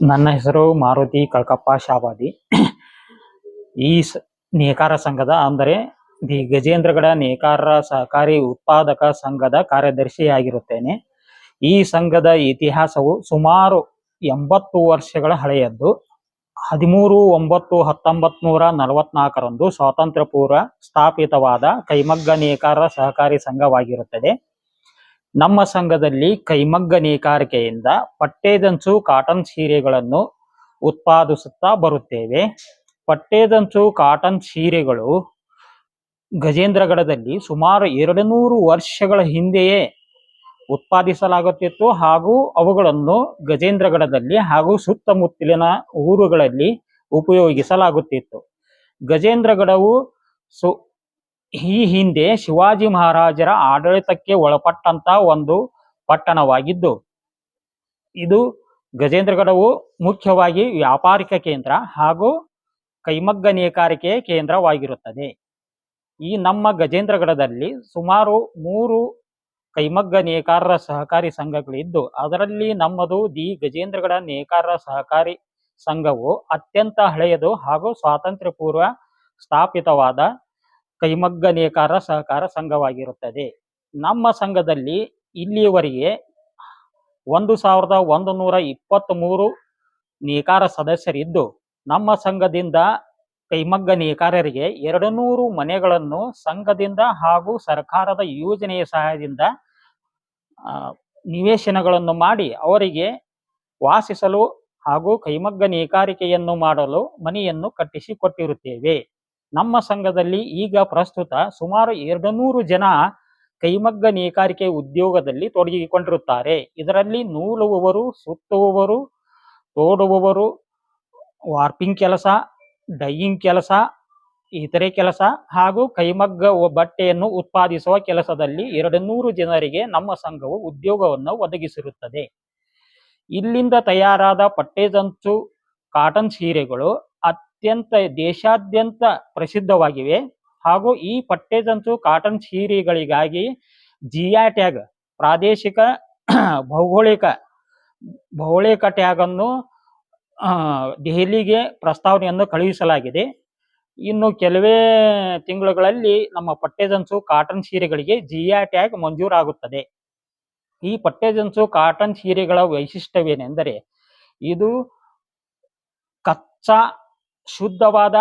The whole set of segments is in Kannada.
ನನ್ನ ಹೆಸರು ಮಾರುತಿ ಕಳ್ಕಪ್ಪ ಶಾಬಾದಿ. ಈ ನೇಕಾರ ಸಂಘದ, ಅಂದರೆ ದಿ ಗಜೇಂದ್ರಗಡ ನೇಕಾರ ಸಹಕಾರಿ ಉತ್ಪಾದಕ ಸಂಘದ ಕಾರ್ಯದರ್ಶಿಯಾಗಿರುತ್ತೇನೆ. ಈ ಸಂಘದ ಇತಿಹಾಸವು ಸುಮಾರು ಎಂಬತ್ತು ವರ್ಷಗಳ ಹಳೆಯದ್ದು. ಹದಿಮೂರು, ಒಂಬತ್ತು ಹತ್ತೊಂಬತ್ ನೂರ ನಲವತ್ನಾಲ್ಕರಂದು ಸ್ವಾತಂತ್ರ್ಯ ಪೂರ್ವ ಸ್ಥಾಪಿತವಾದ ಕೈಮಗ್ಗ ನೇಕಾರ ಸಹಕಾರಿ ಸಂಘವಾಗಿರುತ್ತದೆ. ನಮ್ಮ ಸಂಘದಲ್ಲಿ ಕೈಮಗ್ಗ ನೇಕಾರಿಕೆಯಿಂದ ಪಟ್ಟೆದಂಚು ಕಾಟನ್ ಸೀರೆಗಳನ್ನು ಉತ್ಪಾದಿಸುತ್ತಾ ಬರುತ್ತೇವೆ. ಪಟ್ಟೆದಂಚು ಕಾಟನ್ ಸೀರೆಗಳು ಗಜೇಂದ್ರಗಡದಲ್ಲಿ ಸುಮಾರು ಎರಡು ನೂರು ವರ್ಷಗಳ ಹಿಂದೆಯೇ ಉತ್ಪಾದಿಸಲಾಗುತ್ತಿತ್ತು ಹಾಗೂ ಅವುಗಳನ್ನು ಗಜೇಂದ್ರಗಡದಲ್ಲಿ ಹಾಗೂ ಸುತ್ತಮುತ್ತಲಿನ ಊರುಗಳಲ್ಲಿ ಉಪಯೋಗಿಸಲಾಗುತ್ತಿತ್ತು. ಗಜೇಂದ್ರಗಡವು ಸು ಈ ಹಿಂದೆ ಶಿವಾಜಿ ಮಹಾರಾಜರ ಆಡಳಿತಕ್ಕೆ ಒಳಪಟ್ಟಂತ ಒಂದು ಪಟ್ಟಣವಾಗಿದ್ದು, ಇದು ಗಜೇಂದ್ರಗಡವು ಮುಖ್ಯವಾಗಿ ವ್ಯಾಪಾರಿಕ ಕೇಂದ್ರ ಹಾಗೂ ಕೈಮಗ್ಗ ನೇಕಾರಿಕೆ ಕೇಂದ್ರವಾಗಿರುತ್ತದೆ. ಈ ನಮ್ಮ ಗಜೇಂದ್ರಗಡದಲ್ಲಿ ಸುಮಾರು ಮೂರು ಕೈಮಗ್ಗ ನೇಕಾರರ ಸಹಕಾರಿ ಸಂಘಗಳಿದ್ದು, ಅದರಲ್ಲಿ ನಮ್ಮದು ದಿ ಗಜೇಂದ್ರಗಡ ನೇಕಾರರ ಸಹಕಾರಿ ಸಂಘವು ಅತ್ಯಂತ ಹಳೆಯದು ಹಾಗೂ ಸ್ವಾತಂತ್ರ್ಯ ಪೂರ್ವ ಸ್ಥಾಪಿತವಾದ ಕೈಮಗ್ಗ ನೇಕಾರ ಸಹಕಾರ ಸಂಘವಾಗಿರುತ್ತದೆ. ನಮ್ಮ ಸಂಘದಲ್ಲಿ ಇಲ್ಲಿಯವರೆಗೆ ಒಂದು ಸಾವಿರದ ಒಂದು ನೂರ ಇಪ್ಪತ್ತ್ ಮೂರು ನೇಕಾರ ಸದಸ್ಯರಿದ್ದು, ನಮ್ಮ ಸಂಘದಿಂದ ಕೈಮಗ್ಗ ನೇಕಾರರಿಗೆ ಎರಡು ನೂರು ಮನೆಗಳನ್ನು ಸಂಘದಿಂದ ಹಾಗೂ ಸರ್ಕಾರದ ಯೋಜನೆಯ ಸಹಾಯದಿಂದ ನಿವೇಶನಗಳನ್ನು ಮಾಡಿ ಅವರಿಗೆ ವಾಸಿಸಲು ಹಾಗೂ ಕೈಮಗ್ಗ ನೇಕಾರಿಕೆಯನ್ನು ಮಾಡಲು ಮನೆಯನ್ನು ಕಟ್ಟಿಸಿ ಕೊಟ್ಟಿರುತ್ತೇವೆ. ನಮ್ಮ ಸಂಘದಲ್ಲಿ ಈಗ ಪ್ರಸ್ತುತ ಸುಮಾರು ಎರಡು ನೂರು ಜನ ಕೈಮಗ್ಗ ನೇಕಾರಿಕೆ ಉದ್ಯೋಗದಲ್ಲಿ ತೊಡಗಿಕೊಂಡಿರುತ್ತಾರೆ. ಇದರಲ್ಲಿ ನೂಲುವವರು, ಸುತ್ತುವವರು, ತೋಡುವವರು, ವಾರ್ಪಿಂಗ್ ಕೆಲಸ, ಡೈಯಿಂಗ್ ಕೆಲಸ, ಇತರೆ ಕೆಲಸ ಹಾಗೂ ಕೈಮಗ್ಗ ಬಟ್ಟೆಯನ್ನು ಉತ್ಪಾದಿಸುವ ಕೆಲಸದಲ್ಲಿ ಎರಡು ನೂರು ಜನರಿಗೆ ನಮ್ಮ ಸಂಘವು ಉದ್ಯೋಗವನ್ನು ಒದಗಿಸಿರುತ್ತದೆ. ಇಲ್ಲಿಂದ ತಯಾರಾದ ಪಟ್ಟೆದಂಚು ಕಾಟನ್ ಸೀರೆಗಳು ಅತ್ಯಂತ ದೇಶಾದ್ಯಂತ ಪ್ರಸಿದ್ಧವಾಗಿವೆ. ಹಾಗೂ ಈ ಪಟ್ಟೆದಂಚು ಕಾಟನ್ ಸೀರೆಗಳಿಗಾಗಿ ಜಿಐ ಟ್ಯಾಗ್ ಪ್ರಾದೇಶಿಕ, ಭೌಗೋಳಿಕ ಭೌಗೋಳಿಕ ಟ್ಯಾಗ್ ಅನ್ನು ದೆಹಲಿಗೆ ಪ್ರಸ್ತಾವನೆಯನ್ನು ಕಳುಹಿಸಲಾಗಿದೆ. ಇನ್ನು ಕೆಲವೇ ತಿಂಗಳುಗಳಲ್ಲಿ ನಮ್ಮ ಪಟ್ಟೆದಂಚು ಕಾಟನ್ ಸೀರೆಗಳಿಗೆ ಜಿಐ ಟ್ಯಾಗ್ ಮಂಜೂರಾಗುತ್ತದೆ. ಈ ಪಟ್ಟೆದಂಚು ಕಾಟನ್ ಸೀರೆಗಳ ವೈಶಿಷ್ಟ್ಯವೇನೆಂದರೆ, ಇದು ಕಚ್ಚಾ ಶುದ್ಧವಾದ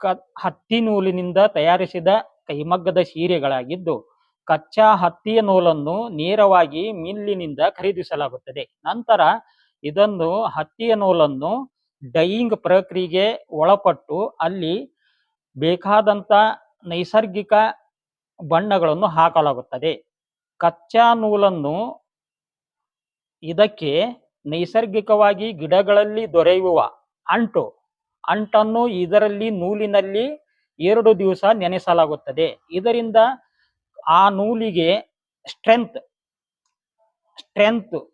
ಕ ಹತ್ತಿ ನೂಲಿನಿಂದ ತಯಾರಿಸಿದ ಕೈಮಗ್ಗದ ಸೀರೆಗಳಾಗಿದ್ದು, ಕಚ್ಚಾ ಹತ್ತಿಯ ನೂಲನ್ನು ನೇರವಾಗಿ ಮಿಲ್ಲಿನಿಂದ ಖರೀದಿಸಲಾಗುತ್ತದೆ. ನಂತರ ಇದನ್ನು ಹತ್ತಿಯ ನೂಲನ್ನು ಡೈಯಿಂಗ್ ಪ್ರಕ್ರಿಯೆಗೆ ಒಳಪಟ್ಟು ಅಲ್ಲಿ ಬೇಕಾದಂತ ನೈಸರ್ಗಿಕ ಬಣ್ಣಗಳನ್ನು ಹಾಕಲಾಗುತ್ತದೆ. ಕಚ್ಚಾ ನೂಲನ್ನು ಇದಕ್ಕೆ ನೈಸರ್ಗಿಕವಾಗಿ ಗಿಡಗಳಲ್ಲಿ ದೊರೆಯುವ ಅಂಟು ಅಂಟನ್ನು ಇದರಲ್ಲಿ ನೂಲಿನಲ್ಲಿ ಎರಡು ದಿವಸ ನೆನೆಸಲಾಗುತ್ತದೆ. ಇದರಿಂದ ಆ ನೂಲಿಗೆ ಸ್ಟ್ರೆಂತ್ ಸ್ಟ್ರೆಂತ್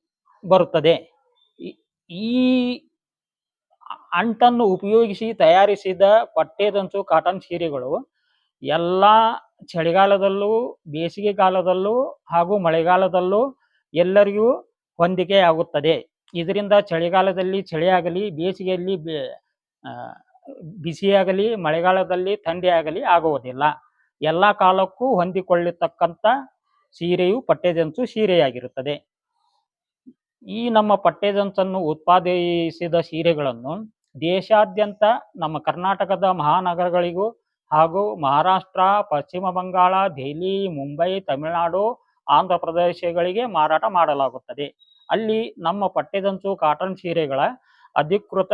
ಬರುತ್ತದೆ. ಈ- ಅಂಟನ್ನು ಉಪಯೋಗಿಸಿ ತಯಾರಿಸಿದ ಪಟ್ಟೆದಂಚು ಕಾಟನ್ ಸೀರೆಗಳು ಎಲ್ಲ ಚಳಿಗಾಲದಲ್ಲೂ, ಬೇಸಿಗೆ ಕಾಲದಲ್ಲೂ ಹಾಗೂ ಮಳೆಗಾಲದಲ್ಲೂ ಎಲ್ಲರಿಗೂ ಹೊಂದಿಕೆಯಾಗುತ್ತದೆ. ಇದರಿಂದ ಚಳಿಗಾಲದಲ್ಲಿ ಚಳಿಯಾಗಲಿ, ಬೇಸಿಗೆಯಲ್ಲಿ ಬೆ- ಬಿಸಿಯಾಗಲಿ, ಮಳೆಗಾಲದಲ್ಲಿ ಥಂಡಿ ಆಗಲಿ ಆಗುವುದಿಲ್ಲ. ಎಲ್ಲ ಕಾಲಕ್ಕೂ ಹೊಂದಿಕೊಳ್ಳತಕ್ಕಂಥ ಸೀರೆಯು ಪಟ್ಟೆಜಂಚು ಸೀರೆಯಾಗಿರುತ್ತದೆ. ಈ ನಮ್ಮ ಪಟ್ಟೆದಂಚನ್ನು ಉತ್ಪಾದಿಸಿದ ಸೀರೆಗಳನ್ನು ದೇಶಾದ್ಯಂತ ನಮ್ಮ ಕರ್ನಾಟಕದ ಮಹಾನಗರಗಳಿಗೂ ಹಾಗೂ ಮಹಾರಾಷ್ಟ್ರ, ಪಶ್ಚಿಮ ಬಂಗಾಳ, ದೆಹಲಿ, ಮುಂಬೈ, ತಮಿಳುನಾಡು, ಆಂಧ್ರ ಪ್ರದೇಶಗಳಿಗೆ ಮಾರಾಟ ಮಾಡಲಾಗುತ್ತದೆ. ಅಲ್ಲಿ ನಮ್ಮ ಪಟ್ಟೆದಂಚು ಕಾಟನ್ ಸೀರೆಗಳ ಅಧಿಕೃತ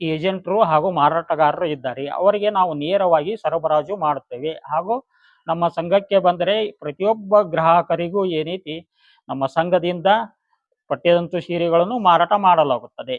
ಏಜೆಂಟರು ಹಾಗೂ ಮಾರಾಟಗಾರರು ಇದ್ದಾರೆ. ಅವರಿಗೆ ನಾವು ನೇರವಾಗಿ ಸರಬರಾಜು ಮಾಡುತ್ತೇವೆ. ಹಾಗೂ ನಮ್ಮ ಸಂಘಕ್ಕೆ ಬಂದರೆ ಪ್ರತಿಯೊಬ್ಬ ಗ್ರಾಹಕರಿಗೂ ಏನೈತಿ ನಮ್ಮ ಸಂಘದಿಂದ ಪಠ್ಯದಂತು ಸೀರೆಗಳನ್ನು ಮಾರಾಟ ಮಾಡಲಾಗುತ್ತದೆ.